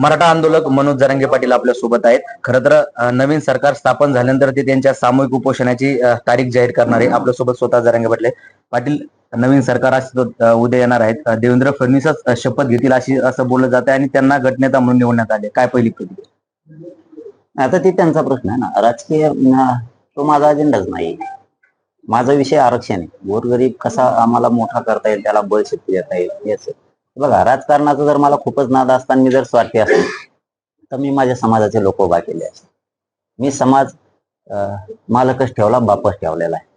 मराठा आंदोलक मनोज जरांगे पाटील आपल्यासोबत आहेत. खरं तर नवीन सरकार स्थापन झाल्यानंतर ते त्यांच्या सामूहिक उपोषणाची तारीख जाहीर करणार आहे आपल्यासोबत स्वतः जरांगे पाटील पाटील नवीन सरकार उद्या येणार आहेत. देवेंद्र फडणवीसच शपथ घेतील अशी असं बोललं जात आहे आणि त्यांना गटनेता म्हणून निवडण्यात आले. काय पहिली प्रतिक्रिया? आता ते त्यांचा प्रश्न आहे ना. राजकीय तो माझा अजेंडाच नाही माझा विषय आरक्षण आहे. गोरगरीब कसा आम्हाला मोठा करता येईल त्याला बळ शक्ती देता येईल याच बघा राजकारणाचा जर मला खूपच नाद असताना मी जर स्वार्थी असतो तर मी माझ्या समाजाचे लोक उभा केले असते. मी समाज मालकच ठेवला बापच ठेवलेला आहे.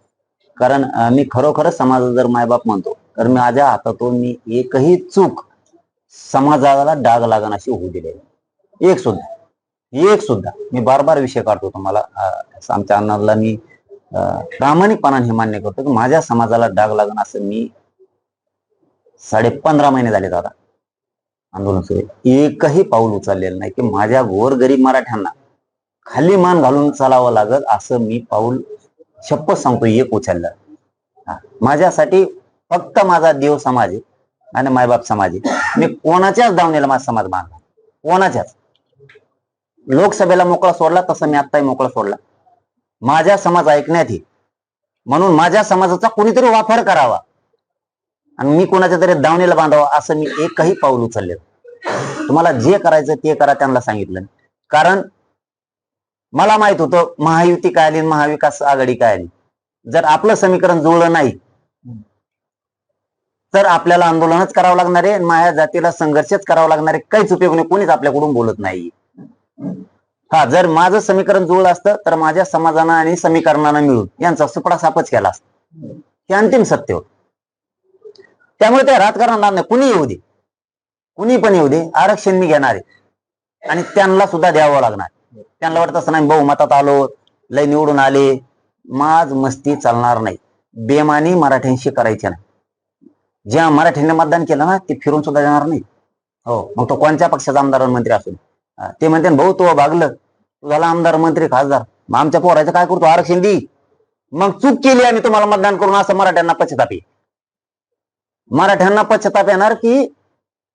कारण मी खरोखरच समाजाचा जर मायबाप म्हणतो तर माझ्या हातातून मी एकही चूक समाजाला डाग लागण अशी होऊ दिलेली एक सुद्धा एक सुद्धा. मी बार बार विषय काढतो तुम्हाला आमच्या अन्नाला मी प्रामाणिकपणाने हे मान्य करतो की माझ्या समाजाला डाग लागण असं मी साडे पंधरा महिने झाले दादा आंदोलन सुरू. एकही पाऊल उचललेलं नाही की माझ्या गोरगरीब मराठ्यांना खाली मान घालून चालावं लागत असं मी पाऊल शपथ सांगतो एक उचललं. हा. माझ्यासाठी फक्त माझा देव समाज आहे आणि मायबाप समाज आहे. मी कोणाच्याच दावणीला माझा समाज मानला कोणाच्याच. लोकसभेला मोकळा सोडला तसं मी आत्ताही मोकळा सोडला. माझ्या समाज ऐकण्यात येईल. म्हणून माझ्या समाजाचा कुणीतरी वापर करावा. आणि मी कोणाच्या तरी दावणीला बांधावं असं मी एकही पाऊल उचलले तुम्हाला जे करायचं ते करा त्यांना सांगितलं कारण मला माहीत होतं महायुती काय आली महाविकास आघाडी काय आली. जर आपलं समीकरण जुळलं नाही तर आपल्याला आंदोलनच करावं लागणार आहे माया माझ्या जातीला संघर्षच करावा लागणार आहे. काहीच उपयोग नाही कोणीच आपल्याकडून बोलत नाही. हा जर माझं समीकरण जुळलं असतं तर माझ्या समाजानं आणि समीकरणानं मिळून यांचा सुपडा सापच केला असता. हे अंतिम सत्य होत. त्यामुळे ते राजकारणाला नाही. कुणी येऊ दे. कुणी पण येऊ दे. आरक्षण मी घेणार आहे. आणि त्यांना सुद्धा द्यावं लागणार. त्यांना वाटत असं नाही बहुमतात आलो लय निवडून आले. माज मस्ती चालणार नाही. बेमानी मराठ्यांशी करायचे नाही. ज्या मराठ्यांनी मतदान केलं ना ते फिरून सुद्धा जाणार नाही. हो मग तो कोणत्या पक्षाचा आमदार मंत्री असून? ते म्हणते ना, भाऊ तो भागलं. तू झाला आमदार मंत्री खासदार. मग आमच्या पोराचं काय करतो? आरक्षण दे. मग चूक केली आणि तुम्हाला मतदान करून असं मराठ्यांना पश्चाताप मराठ्यांना पश्चाताप येणार की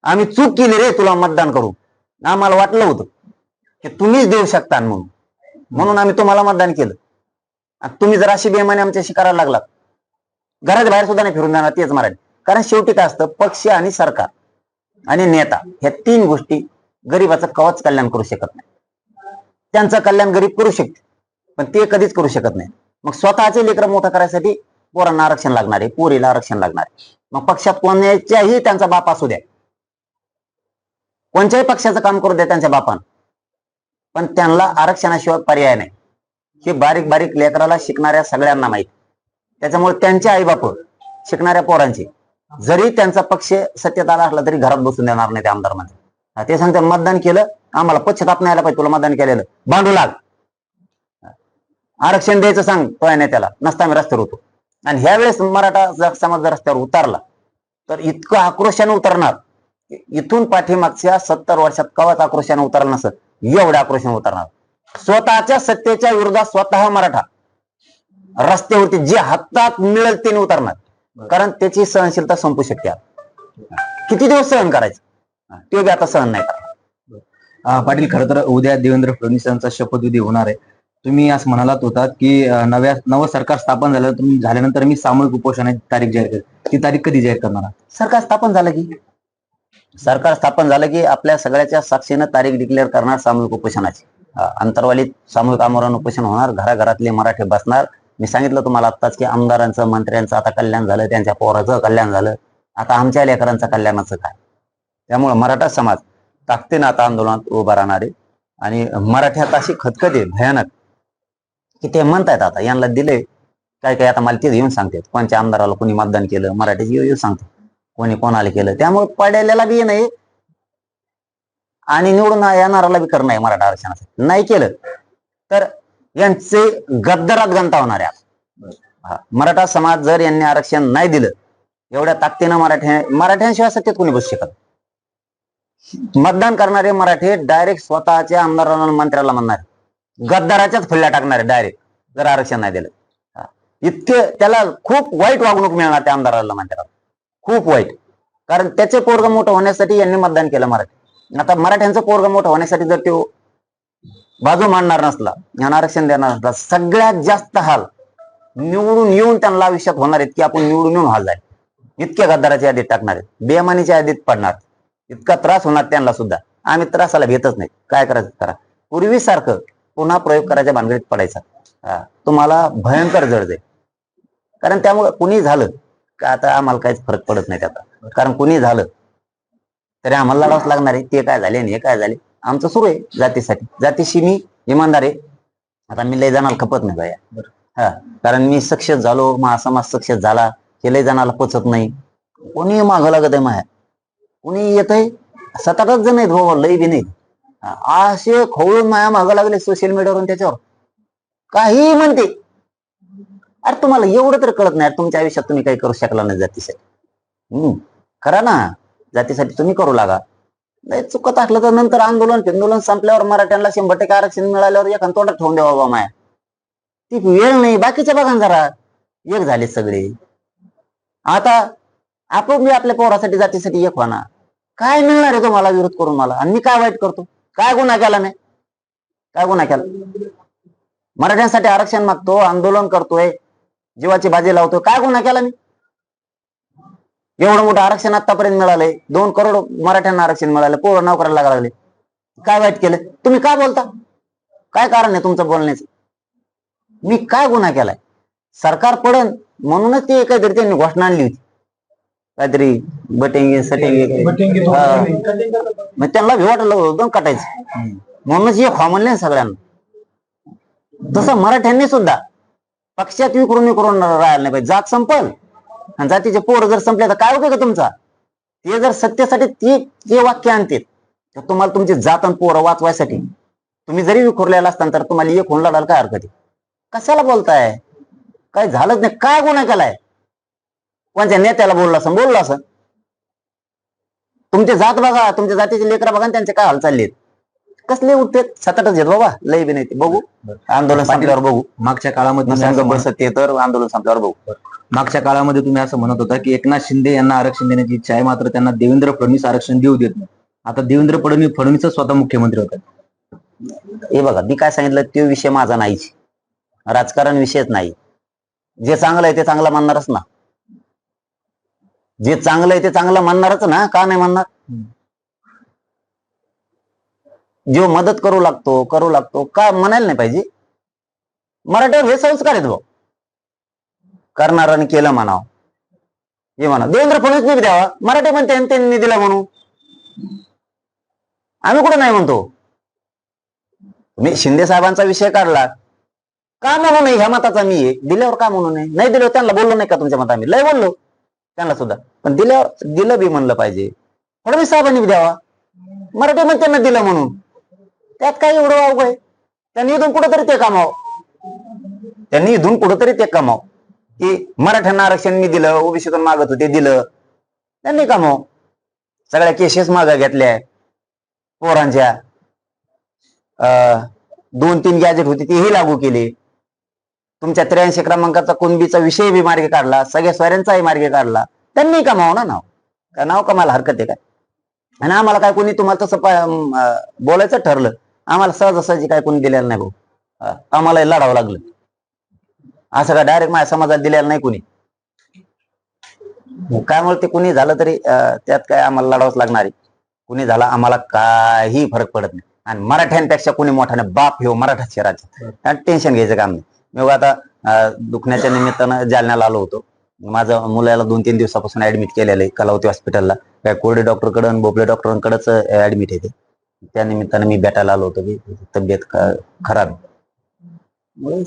आम्ही चूक केली रे तुला मतदान करू आम्हाला वाटलं होतं की तुम्हीच देऊ शकता म्हणून. म्हणून आम्ही तुम्हाला मतदान केलं. तुम्ही जर अशी बेमाने आमच्याशी करायला लागलात घराच्या बाहेर सुद्धा नाही फिरून जाणार तेच मराठी. कारण शेवटी काय असतं पक्ष आणि सरकार आणि नेता ह्या तीन गोष्टी गरीबाचं कवच कल्याण करू शकत नाही. त्यांचं कल्याण गरीब करू शकते पण ते कधीच करू शकत नाही. मग स्वतःचे लेकर मोठं करायसाठी पोरांना आरक्षण लागणार आहे पोरीला आरक्षण लागणार आहे. मग पक्षात कोणाच्याही त्यांचा बाप असू द्या. कोणत्याही पक्षाचं काम करू द्या त्यांच्या बापान. पण त्यांना आरक्षणाशिवाय पर्याय नाही. हे बारीक बारीक लेकराला शिकणाऱ्या सगळ्यांना माहीत. त्याच्यामुळे त्यांचे आई बाप शिकणाऱ्या पोरांचे. जरी त्यांचा पक्ष सत्तेत आला असला तरी घरात बसून देणार नाही ते आमदारमध्ये ते सांगते मतदान केलं आम्हाला पश्चाताप नाही आला पाहिजे तुला मतदान केलेलं. भांडू लाग. आरक्षण द्यायचं सांग तो आहे त्याला. नसता आम्ही रस्त्यावर होतो. आणि ह्यावेळेस मराठा समाज जर रस्त्यावर उतरला तर इतकं आक्रोशाने उतरणार. इथून पाठीमागच्या सत्तर वर्षात कवाच आक्रोशाने उतरलं नसत एवढ्या आक्रोशाने उतरणार. स्वतःच्या सत्तेच्या विरोधात स्वतः मराठा रस्त्यावरती जे हातात मिळेल तेने उतरणार. कारण त्याची सहनशीलता संपू शकते किती दिवस सहन करायचं? ते बी आता सहन नाही करणार. पाटील खरं तर उद्या देवेंद्र फडणवीस यांचा शपथविधी होणार आहे. तुम्ही असं म्हणालात होतात की नव्या नवं सरकार स्थापन झालं तुम्ही झाल्यानंतर मी सामूहिक उपोषणाची तारीख जाहीर करेल. ती तारीख कधी जाहीर करणार? सरकार स्थापन झालं की? सरकार स्थापन झालं की आपल्या सगळ्याच्या साक्षीनं तारीख डिक्लेअर करणार सामूहिक उपोषणाची. अंतरवालीत अंतर्वालीत सामूहिक आमरण उपोषण होणार घराघरातले मराठे बसणार. मी सांगितलं तुम्हाला आत्ताच की आमदारांचं मंत्र्यांचं आता कल्याण झालं त्यांच्या पोराचं कल्याण झालं. आता आमच्या लेकरांचं कल्याणाचं काय? त्यामुळे मराठा समाज ताकदीनं आता आंदोलनात उभा राहणार आहे. आणि मराठ्यात अशी खतखत आहे भयानक की ते म्हणतायत आता यांना दिले काय काय आता मला ते येऊन सांगतात. कोणत्या आमदाराला कोणी मतदान केलं मराठीची येऊ येऊ सांगतात. कोणी कोणाला केलं. त्यामुळे पडलेला बी नाही. आणि निवडून येणाराला बी करणं मराठा आरक्षणासाठी. नाही केलं तर यांचे गद्दारात गंता होणार आहे मराठा समाज जर यांनी आरक्षण नाही दिलं एवढ्या ताकदीनं मराठ्या मराठ्यांशिवाय सत्तेत कोणी बसू शकत मतदान करणारे मराठे डायरेक्ट स्वतःच्या आमदारांना मंत्र्याला म्हणणार गद्दाराच्याच फुल्या टाकणार डायरेक्ट जर आरक्षण नाही दिलं. इतके त्याला खूप वाईट वागणूक मिळणार त्या आमदाराला मंत्र्याला खूप वाईट. कारण त्याचे पोरग मोठं होण्यासाठी यांनी मतदान केलं मराठी. आता मराठ्यांचं पोरग मोठं होण्यासाठी जर तो बाजू मांडणार नसला यांना आरक्षण देणार नसला सगळ्यात जास्त हाल निवडून येऊन त्यांना आयुष्यात होणार आहेत की आपण निवडून येऊन हाल जाईल इतक्या गद्दाराच्या यादीत टाकणार आहेत. बेमानीच्या यादीत पडणार इतका त्रास होणार त्यांना सुद्धा. आम्ही त्रासाला घेतच नाही. काय करायचं? करा. पूर्वीसारखं पुन्हा प्रयोग करायच्या भानगडीत पडायचा. हा, तुम्हाला भयंकर जड जाईल. कारण त्यामुळे कुणी झालं का आता आम्हाला काहीच फरक पडत नाही त्याचा. कारण कुणी झालं तरी आम्हाला लढावंच लागणार आहे. ते काय झाले आणि हे काय झाले? आमचं सुरू आहे जातीसाठी. जातीशी मी इमानदार आहे. आता मी लय जाणार खपत नाही बाया. हा कारण मी सक्सेस झालो माझा समाज सक्सेस झाला. हे लय जाणाला पचत नाही. कोणी मागं लागत आहे माया? कोणी येत आहे सात आठच जण आहेत भाऊ लय बी नाही असे खवळून माया मागं लागले सोशल मीडियावरून त्याच्यावर. काही म्हणते. अरे तुम्हाला एवढं तर कळत नाही तुमच्या आयुष्यात तुम्ही काही करू शकला नाही जातीसाठी. हम्म करा ना. जातीसाठी तुम्ही करू लागा. नाही चुकत असलं तर नंतर आंदोलन आंदोलन संपल्यावर मराठ्यांना शंभर टक्के आरक्षण मिळाल्यावर एखाद तोंडात ठेवून द्यावा बाबा माया. ती वेळ नाही बाकीच्या बघा जरा. एक झाले सगळे. आता आपण मी आपल्या पोरासाठी जातीसाठी एक होणार काय मिळणार आहे तुम्हाला विरोध करून मला? आणि मी काय वाईट करतो? काय गुन्हा केला नाही काय गुन्हा केला? मराठ्यांसाठी आरक्षण मागतो आंदोलन करतोय जीवाची बाजी लावतोय. काय गुन्हा केला मी? एवढं मोठं आरक्षण आतापर्यंत मिळालंय. दोन करोड मराठ्यांना आरक्षण मिळालं. पोरं नोकऱ्याला लागा लागले. काय वाईट केलं? तुम्ही काय बोलता? काय कारण आहे तुमचं बोलण्याचं? मी काय गुन्हा केलाय? सरकार पडन म्हणूनच ते एकत्रित त्यांनी घोषणा आणली होती. काहीतरी बटेंगे सटेंगे हा. मग त्यांना भी वाटलं होतं कटायचं. म्हणूनच एक व्हा म्हणले ना सगळ्यांना. तसं मराठ्यांनी सुद्धा पक्षात विकरून विकरून राहायला नाही पाहिजे. जात संपल. आणि जातीचे पोर जर संपले तर काय उपयोग आहे तुमचा? ते जर सत्तेसाठी ते ते वाक्य आणतात तर तुम्हाला तुमची जात आणि पोरं वाचवायसाठी. तुम्ही जरी विखुरलेला असताना तर तुम्हाला एक होऊन लढायला काय हरकत आहे? कशाला बोलताय? काय झालंच नाही. काय गुन्हा केलाय? कोणत्या नेत्याला बोलला असं? बोललो असं. तुमची जात बघा तुमच्या जातीचे लेकरा बघा त्यांचे काय हाल चालले कसले उठते? सततच येत बाबा लय बी नाही ते. बघू. आंदोलन संपल्यावर बघू. मागच्या काळामध्ये संघ बसत तर आंदोलन संपल्यावर बघू. मागच्या काळामध्ये तुम्ही असं म्हणत होता की एकनाथ शिंदे यांना आरक्षण देण्याची इच्छा आहे मात्र त्यांना देवेंद्र फडणवीस आरक्षण देऊ देत नाही. आता देवेंद्र फडणवीस फडणवीस स्वतः मुख्यमंत्री होतात. हे बघा मी काय सांगितलं तो विषय माझा नाहीच. राजकारण विषयच नाही. जे चांगलं आहे ते चांगलं मानणारच ना. जे चांगलं आहे ते चांगलं मानणारच ना का नाही मानणार? जो मदत करू लागतो करू लागतो का म्हणायला नाही पाहिजे? मराठीवर हे संस्कार आहेत भाऊ. करणाराने केलं म्हणावं. हे म्हणा. देवेंद्र फडणवीस द्यावा. मराठी म्हणते आणि त्यांनी दिला म्हणून. आम्ही कुठं नाही म्हणतो? मी शिंदे साहेबांचा विषय काढला. का म्हणू नये ह्या मताचा मी दिल्यावर का म्हणू नये नाही दिल्यावर त्यांना बोललो नाही का तुमच्या मता मी लय बोललो. त्यांना सुद्धा. पण दिलं दिलं बी म्हणलं पाहिजे. फडणवीस साहेबांनी द्यावा. मराठी मग त्यांना दिलं म्हणून. त्यात काय एवढं अवघड आहे? त्यांनी इथून कुठंतरी ते कमाव. त्यांनी इथून कुठंतरी ते कमाव. की मराठ्यांना आरक्षण मी दिलं ओबीसीतून मागत होते दिलं. त्यांनी कमाव. सगळ्या केसेस मागा घेतल्या. पोरांच्या अं, दोन तीन गॅजेट होते तेही लागू केले. तुमच्या त्र्याऐंशी क्रमांकाचा कुणबीचा विषय बी मार्गे काढला सगळ्या स्वऱ्यांचाही मार्गे काढला. त्यांनी कमाव ना नाव. का नाव कमाला हरकत आहे काय? आणि आम्हाला काय कोणी तुम्हाला तसं बोलायचं ठरलं. आम्हाला सहजासहजी काय कोणी दिलेलं नाही भाऊ. आम्हाला लढावं लागलं. असं का डायरेक्ट माझ्या समाजाला दिलेलं नाही कोणी. काय म्हणते कुणी झालं तरी त्यात काय आम्हाला लढावंच लागणार आहे. कुणी झाला आम्हाला काही फरक पडत नाही. आणि मराठ्यांपेक्षा कोणी मोठ्याने बाप हो मराठाचे राज्य टेन्शन घ्यायचं काम नाही. मी आता दुखण्याच्या निमित्तानं जालन्याला आलो होतो. माझं मुलाला दोन तीन दिवसापासून ऍडमिट केलेलं आहे कलावती हॉस्पिटलला काय कोरडे डॉक्टरकडे आणि बोपडे डॉक्टरांकडेच ऍडमिट आहे ते. त्या निमित्तानं मी भेटायला आलो होतो की तब्येत खराब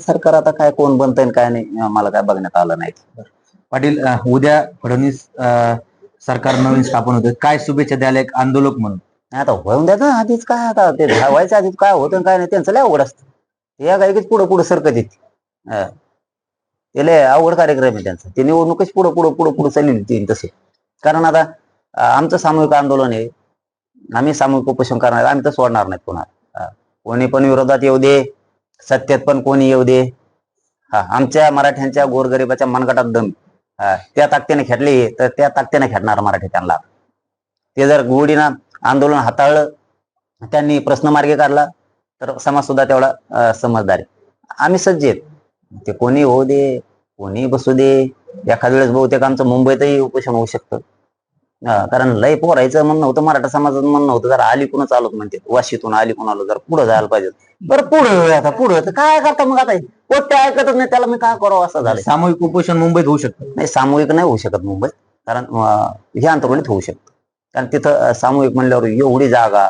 सरकार आता काय कोण बनतंय काय नाही मला काय बघण्यात आलं नाही. पाटील उद्या फडणवीस सरकार नवीन स्थापन होते. काय शुभेच्छा द्यायला एक आंदोलक म्हणून? नाही आता होऊन द्या आधीच काय आता ते व्हायचं आधीच काय होतं काय नाही त्यांचं लय अवघड असतं. या गायकीच पुढं पुढं सरकत येते हा. ते लय अवघड कार्यक्रम आहे त्यांचा. ते निवडणूकच पुढं पुढं पुढं पुढं चालली होती तसे कारण आता आमचं सामूहिक आंदोलन आहे. आम्ही सामूहिक उपोषण करणार आम्ही तर सोडणार नाही कोणाला कोणी पण विरोधात येऊ दे सत्तेत पण कोणी येऊ दे. हा आमच्या मराठ्यांच्या गोरगरिबाच्या मनगटात दम. त्या ताकदीने खेळली तर त्या ताकदीने खेळणार मराठी त्यांना. ते जर गुढीनं आंदोलन हाताळलं त्यांनी प्रश्न मार्गी काढला तर समाज सुद्धा तेवढा समजदार आहे. आम्ही सज्ज आहेत. ते कोणी होऊ दे कोणी बसू दे एखाद्या वेळेस बहुतेक आमचं मुंबईतही उपोषण होऊ शकतं. कारण लय पोरायचं म्हणणं होतं मराठा समाजाचं म्हणणं होतं जरा अलीकूनच आलो म्हणते वाशीतून अलीकून आलो जर पुढे जायला पाहिजे बरं पुढे आता पुढे तर काय करता मग आता कोणते ऐकतच नाही त्याला मी काय करावं असं झालं सामूहिक उपोषण मुंबईत होऊ शकतं. नाही सामूहिक नाही होऊ शकत मुंबईत कारण हे आंतरवलीत होऊ शकतं. कारण तिथं सामूहिक म्हणल्यावर एवढी जागा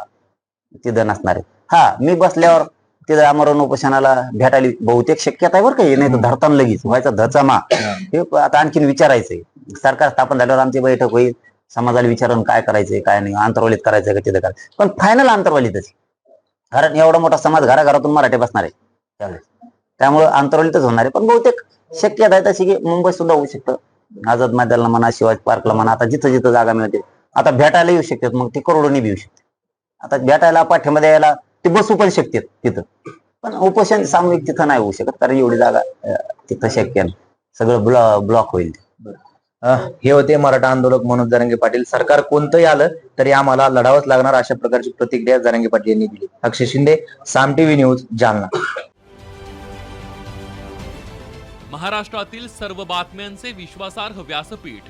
तिथं नसणार आहे. हा मी बसल्यावर तिथं आमरण उपोषणाला भेटायला बहुतेक शक्यता आहे बरं का नाही तर धरताना लगेच व्हायचा धचामा. हे आता आणखीन विचारायचंय. सरकार स्थापन झाल्यावर आमची बैठक होईल समाजाला विचारून काय करायचंय काय नाही आंतरवलीत करायचंय का तिथं करायचं पण फायनल आंतरवलीतच कारण एवढा मोठा समाज घराघरातून मराठी बसणार आहे. त्यावेळेस त्यामुळे आंतरवलीतच होणार आहे. पण बहुतेक शक्यता आहे तशी की मुंबईत सुद्धा होऊ शकतं. आझाद मैदानला म्हणा शिवाजी पार्कला म्हणा आता जिथं जिथं जागा मिळते. आता भेटायला येऊ शकतात मग ते करोडोनी येऊ शकते आता भेटायला पाठिंबा द्यायला ते बसू पण शकतात तिथं. पण उपोषण सामूहिक तिथं नाही होऊ शकत कारण एवढी जागा तिथं शक्य नाही. सगळं ब्लॉ ब्लॉक होईल हे होते मराठा आंदोलक मनोज जरांगे पाटील. सरकार कोणतंही आलं तरी आम्हाला लढावंच लागणार अशा प्रकारची प्रतिक्रिया जरांगे पाटील यांनी दिली. Akshay Shinde Saam TV news Jalna. महाराष्ट्रातील सर्व बातम्यांचे विश्वासार्ह व्यासपीठ.